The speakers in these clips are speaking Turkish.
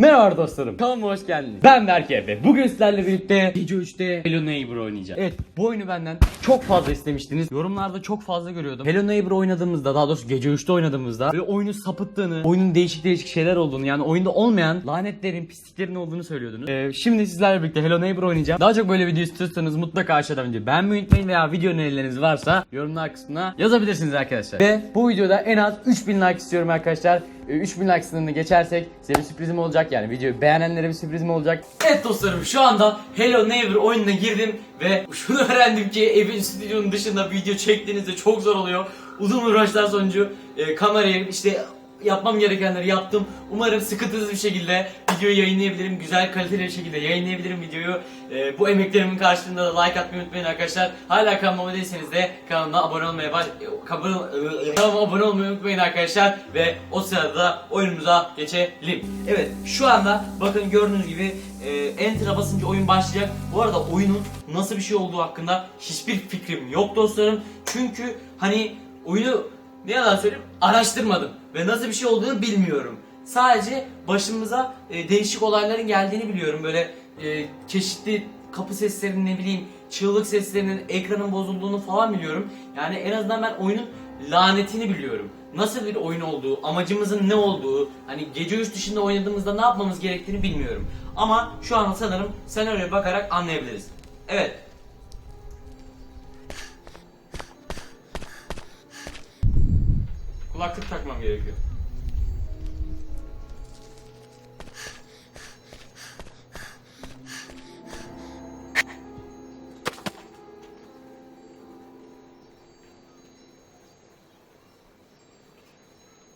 Merhaba dostlarım. Kanalıma hoş geldiniz. Ben Berke ve bugün sizlerle birlikte gece 3'te Hello Neighbor oynayacağım. Evet bu oyunu benden çok fazla istemiştiniz. Yorumlarda çok fazla görüyordum. Hello Neighbor oynadığımızda daha doğrusu gece 3'te oynadığımızda böyle oyunu sapıttığını, oyunun değişik değişik şeyler olduğunu yani oyunda olmayan lanetlerin, pisliklerin olduğunu söylüyordunuz. Ee, şimdi sizlerle birlikte Hello Neighbor oynayacağım. Daha çok böyle video istiyorsanız mutlaka aşağıdan önce beğenmeyi unutmayın veya video önerileriniz varsa yorumlar kısmına yazabilirsiniz arkadaşlar. Ve bu videoda en az 3000 like istiyorum arkadaşlar. Ee, 3000 like sınırını geçersek size bir sürprizim olacak yani videoyu beğenenlere bir sürprizim olacak. Evet dostlarım şu anda Hello Neighbor oyununa girdim ve şunu öğrendim ki evin stüdyonun dışında video çektiğinizde çok zor oluyor. Uzun uğraşlar sonucu e, kamerayı işte yapmam gerekenleri yaptım. Umarım sıkıntısız bir şekilde videoyu yayınlayabilirim. Güzel kaliteli bir şekilde yayınlayabilirim videoyu. Ee, bu emeklerimin karşılığında da like atmayı unutmayın arkadaşlar. Hala kanalıma değilseniz de kanalıma abone olmaya baş... Kanalıma kanalıma abone olmayı unutmayın arkadaşlar. Ve o sırada da oyunumuza geçelim. Evet şu anda bakın gördüğünüz gibi e, Enter'a basınca oyun başlayacak. Bu arada oyunun nasıl bir şey olduğu hakkında hiçbir fikrim yok dostlarım. Çünkü hani oyunu ne yalan söyleyeyim araştırmadım ve nasıl bir şey olduğunu bilmiyorum. Sadece başımıza e, değişik olayların geldiğini biliyorum. Böyle e, çeşitli kapı seslerinin ne bileyim çığlık seslerinin ekranın bozulduğunu falan biliyorum. Yani en azından ben oyunun lanetini biliyorum. Nasıl bir oyun olduğu, amacımızın ne olduğu, hani gece 3 dışında oynadığımızda ne yapmamız gerektiğini bilmiyorum. Ama şu an sanırım senaryoya bakarak anlayabiliriz. Evet, kulaklık takmam gerekiyor.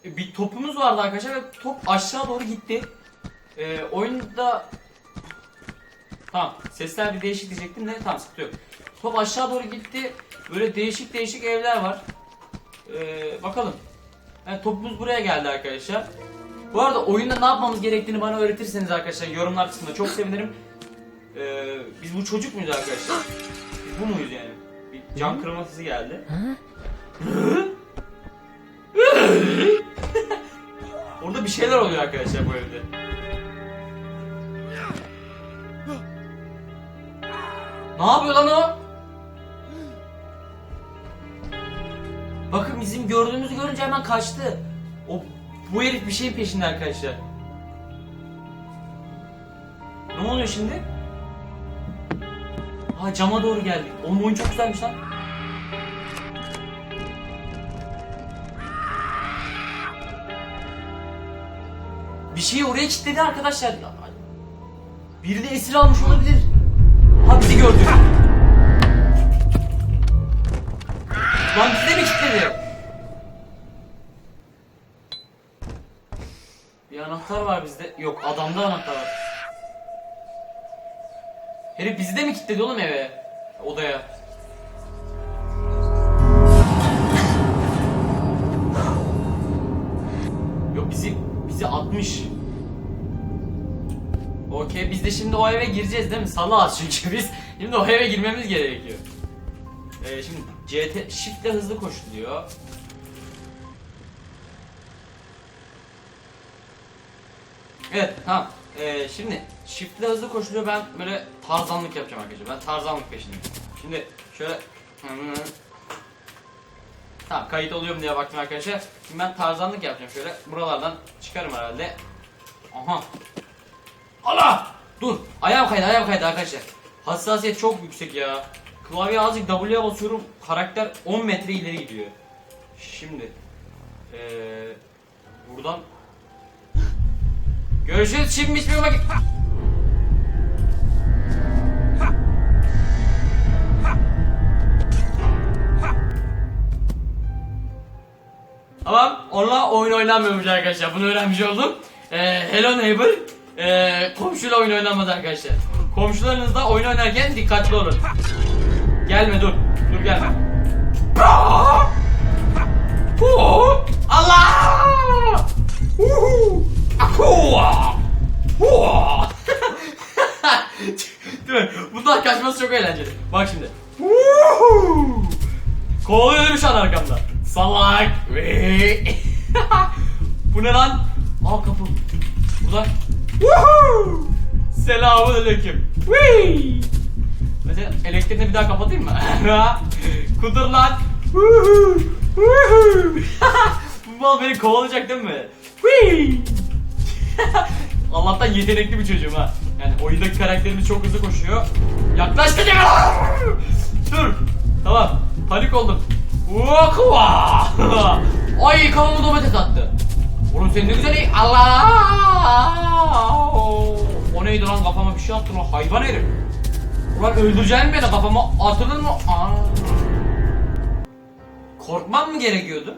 E, Bir topumuz vardı arkadaşlar ve top aşağı doğru gitti. Ee, oyunda Tamam sesler bir değişik diyecektim de tamam sıkıntı yok. Top aşağı doğru gitti. Böyle değişik değişik evler var. Ee, bakalım. Yani topumuz buraya geldi arkadaşlar. Bu arada oyunda ne yapmamız gerektiğini bana öğretirseniz arkadaşlar yorumlar kısmında çok sevinirim. Ee, biz bu çocuk muyuz arkadaşlar? Biz bu muyuz yani? Bir can kırma sesi geldi. Orada bir şeyler oluyor arkadaşlar bu evde. Ne yapıyor lan o? Bizim gördüğümüzü görünce hemen kaçtı. O bu herif bir şeyin peşinde arkadaşlar. Ne oluyor şimdi? Ha cama doğru geldik. Oğlum oyun çok güzelmiş lan. Bir şeyi oraya kilitledi arkadaşlar. Birini esir almış olabilir. Ha bizi gördü. Lan bizi de mi kilitledi? Bir anahtar var bizde. Yok adamda anahtar var. Herif bizi de mi kilitledi oğlum eve? Odaya. Yok bizi bizi atmış. Okey biz de şimdi o eve gireceğiz değil mi? Salağız çünkü biz. Şimdi o eve girmemiz gerekiyor. Ee, şimdi CT shift'le hızlı koşuluyor. Evet tamam. Ee, şimdi shift'le hızlı koşuluyor. Ben böyle tarzanlık yapacağım arkadaşlar. Ben tarzanlık peşindeyim. Şimdi şöyle Tamam kayıt oluyor mu diye baktım arkadaşlar. Şimdi ben tarzanlık yapacağım şöyle. Buralardan çıkarım herhalde. Aha. Allah! Dur. Ayağım kaydı, ayağım kaydı arkadaşlar. Hassasiyet çok yüksek ya. Klavye azıcık W'ye basıyorum. Karakter 10 metre ileri gidiyor. Şimdi. Ee, buradan. Görüşürüz. Şimdi hiçbir vakit. Tamam, onunla oyun oynanmıyormuş arkadaşlar. Bunu öğrenmiş oldum. Ee, Hello Neighbor. Ee, komşuyla oyun oynanmadı arkadaşlar. Komşularınızla oyun oynarken dikkatli olun. Gelme dur. Dur gelme. Allah! Uhu! Hua! Dur, bundan kaçması çok eğlenceli. Bak şimdi. Kovalıyor şu an arkamda. Salak. Bu ne lan? Aa kapı. Burada! Selamun aleyküm. Mesela elektriğini bir daha kapatayım mı? Kudur lan. Bu mal beni kovalayacak değil mi? Allah'tan yetenekli bir çocuğum ha. Yani oyundaki karakterimiz çok hızlı koşuyor. Yaklaştı Dur. Tamam. Panik oldum. Ay kafamı domates attı. Oğlum sen ne güzel. Allah! O neydi lan kafama bir şey attı lan hayvan herif. Ulan öldüreceksin beni kafama atılır mı? Aa. Korkmam mı gerekiyordu?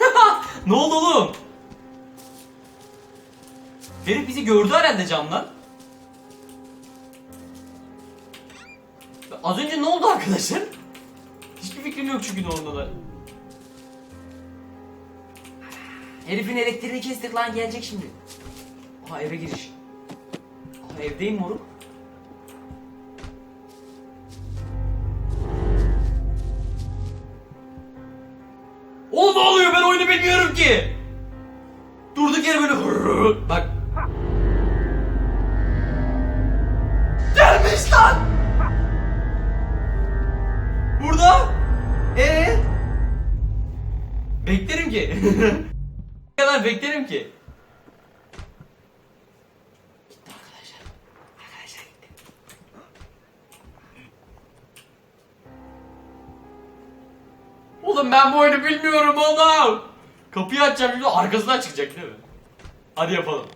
ne oldu oğlum? Herif bizi gördü herhalde camdan. Az önce ne oldu arkadaşlar? Hiçbir fikrim yok çünkü ne olduğuna da. Herifin elektriğini kestik lan gelecek şimdi. Aha eve giriş. Aha evdeyim moruk. O ne oluyor ben oyunu bilmiyorum ki. Ki. Ne kadar beklerim ki. Gitti arkadaşlar. Arkadaşlar gitti. Oğlum ben bu oyunu bilmiyorum oğlum. Kapıyı açacağım şimdi arkasından çıkacak değil mi? Hadi yapalım.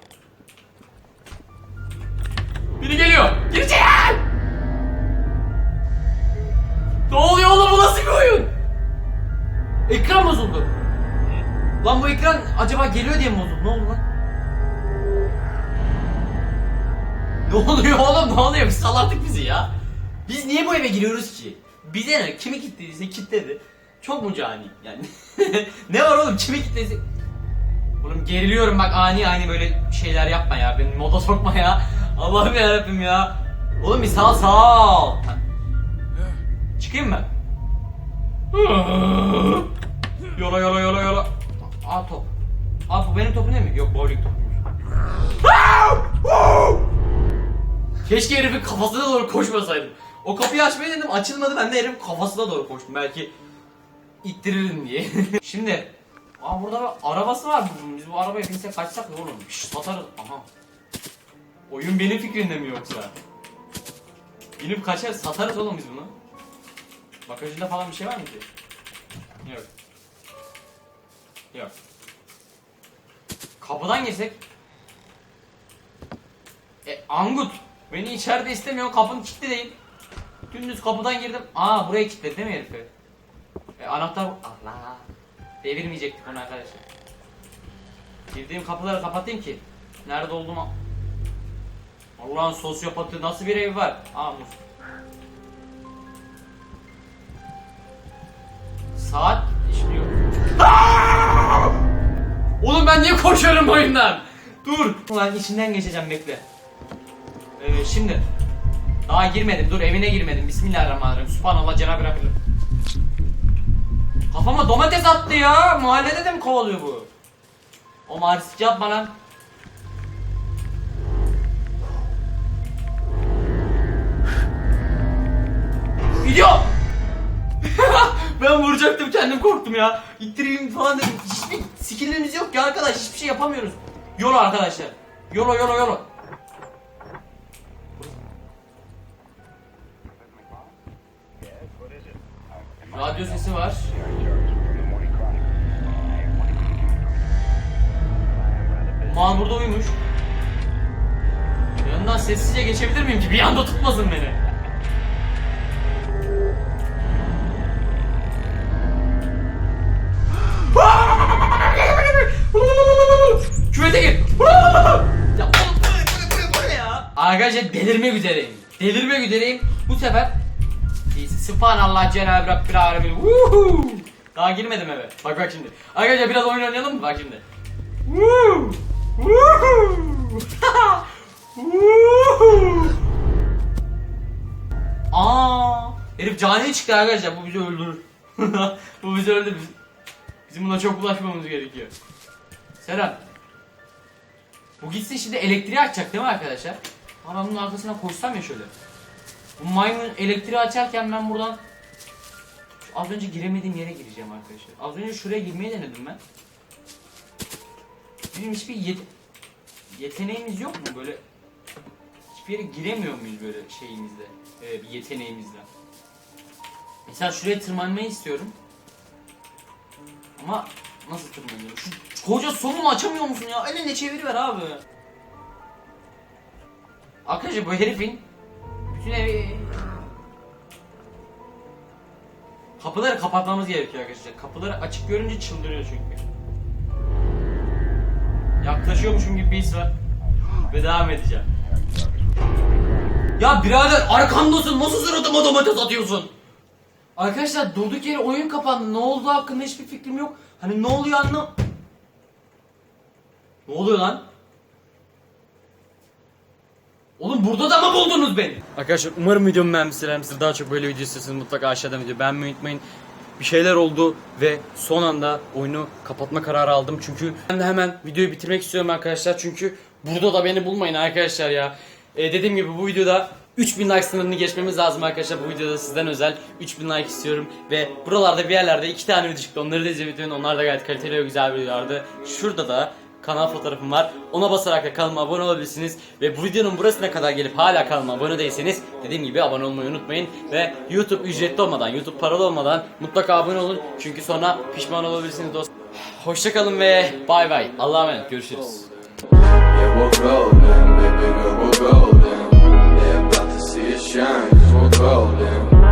Biri geliyor. Gir içeri. Ne oluyor oğlum bu nasıl bir oyun? Ekran bozuldu. Lan bu ekran acaba geliyor diye mi bozuldu? Ne oldu lan? Ne oluyor oğlum ne oluyor? Biz sallattık bizi ya. Biz niye bu eve giriyoruz ki? Bize ne? Kimi kilitlediyse kilitledi. Çok mu cani yani? ne var oğlum? Kimi kilitlediyse... Oğlum geriliyorum bak ani ani böyle şeyler yapma ya. Beni moda sokma ya. Allah'ım yarabbim ya. Oğlum bir ol. Ha. Çıkayım mı? yola yola yola bu benim topum değil mi? Yok bowling topuymuş. Keşke herifin kafasına doğru koşmasaydım. O kapıyı açmayı dedim açılmadı ben de herifin kafasına doğru koştum. Belki ittiririm diye. Şimdi Aa burada arabası var. Biz bu arabaya binsek kaçsak ne olur? Şş, satarız. Aha. Oyun benim fikrimde mi yoksa? Binip kaçar satarız oğlum biz bunu. Bagajında falan bir şey var mı ki? Yok. Yok. Kapıdan girsek. E Angut. Beni içeride istemiyor. Kapın kilitli değil. Dümdüz kapıdan girdim. Aa buraya kilitledi değil mi herifi? E, anahtar... Allah. Devirmeyecektik onu arkadaşlar. Girdiğim kapıları kapatayım ki. Nerede olduğumu... Allah'ın sosyopatı nasıl bir ev var? Aa muz. Saat Oğlum ben niye koşuyorum oyundan? Dur. Ulan içinden geçeceğim bekle. Ee, şimdi. Daha girmedim. Dur evine girmedim. Bismillahirrahmanirrahim. Subhanallah Cenab-ı Rabbim. Kafama domates attı ya. Mahallede de mi kovalıyor bu? O artistik yapma lan. Gidiyor. ben vuracaktım kendim korktum ya. İttireyim falan dedim. Hiçbir skillimiz yok ya arkadaş. Hiçbir şey yapamıyoruz. Yolo arkadaşlar. Yolo yolo yolo. Radyo sesi var. Mal burada uyumuş. Yanından sessizce geçebilir miyim ki bir anda tutmasın beni? Küvete gir. ya oğlum bu ne, bu ne, bu ne, ya? Arkadaşlar delirmek üzereyim. Delirmek üzereyim. Bu sefer Subhanallah Cenab-ı Rabbil Alemin. Woohoo! Daha girmedim eve. Bak bak şimdi. Arkadaşlar biraz oyun oynayalım mı? Bak şimdi. Woo! Woohoo! Aa! Herif cani çıktı arkadaşlar. Bu bizi öldürür. bu bizi öldürür. Biz- Bizim buna çok ulaşmamız gerekiyor. Serhat. Bu gitsin şimdi elektriği açacak değil mi arkadaşlar? Ben bunun arkasına koşsam ya şöyle. Bu maymun elektriği açarken ben buradan az önce giremediğim yere gireceğim arkadaşlar. Az önce şuraya girmeyi denedim ben. Bizim hiçbir yet- yeteneğimiz yok mu böyle? Hiçbir yere giremiyor muyuz böyle şeyimizle? Ee, bir yeteneğimizle. Mesela şuraya tırmanmayı istiyorum. Ama nasıl tırmanıyorum? Şu koca somunu açamıyor musun ya? Elinde çeviriver abi. Arkadaşlar bu herifin bütün evi... Kapıları kapatmamız gerekiyor arkadaşlar. Kapıları açık görünce çıldırıyor çünkü. Yaklaşıyormuşum gibi bir his var. Ve devam edeceğim. Ya birader arkamdasın nasıl suratıma domates atıyorsun? Arkadaşlar durduk yere oyun kapandı. Ne olduğu hakkında hiçbir fikrim yok. Hani ne oluyor anlam... Ne oluyor lan? Oğlum burada da mı buldunuz beni? Arkadaşlar umarım videomu beğenmişsinizdir. Daha çok böyle video istiyorsanız mutlaka aşağıdan video beğenmeyi unutmayın. Bir şeyler oldu ve son anda oyunu kapatma kararı aldım. Çünkü ben de hemen videoyu bitirmek istiyorum arkadaşlar. Çünkü burada da beni bulmayın arkadaşlar ya. Ee, dediğim gibi bu videoda 3000 like sınırını geçmemiz lazım arkadaşlar. Bu videoda sizden özel 3000 like istiyorum. Ve buralarda bir yerlerde iki tane video çıktı. Onları da unutmayın. Onlar da gayet kaliteli ve güzel videolardı. Şurada da kanal fotoğrafım var. Ona basarak da kanalıma abone olabilirsiniz. Ve bu videonun burasına kadar gelip hala kanalıma abone değilseniz dediğim gibi abone olmayı unutmayın. Ve YouTube ücretli olmadan, YouTube paralı olmadan mutlaka abone olun. Çünkü sonra pişman olabilirsiniz dostlar. Hoşçakalın ve bay bay. Allah'a emanet. Görüşürüz. Yeah, shine, cause we'll go.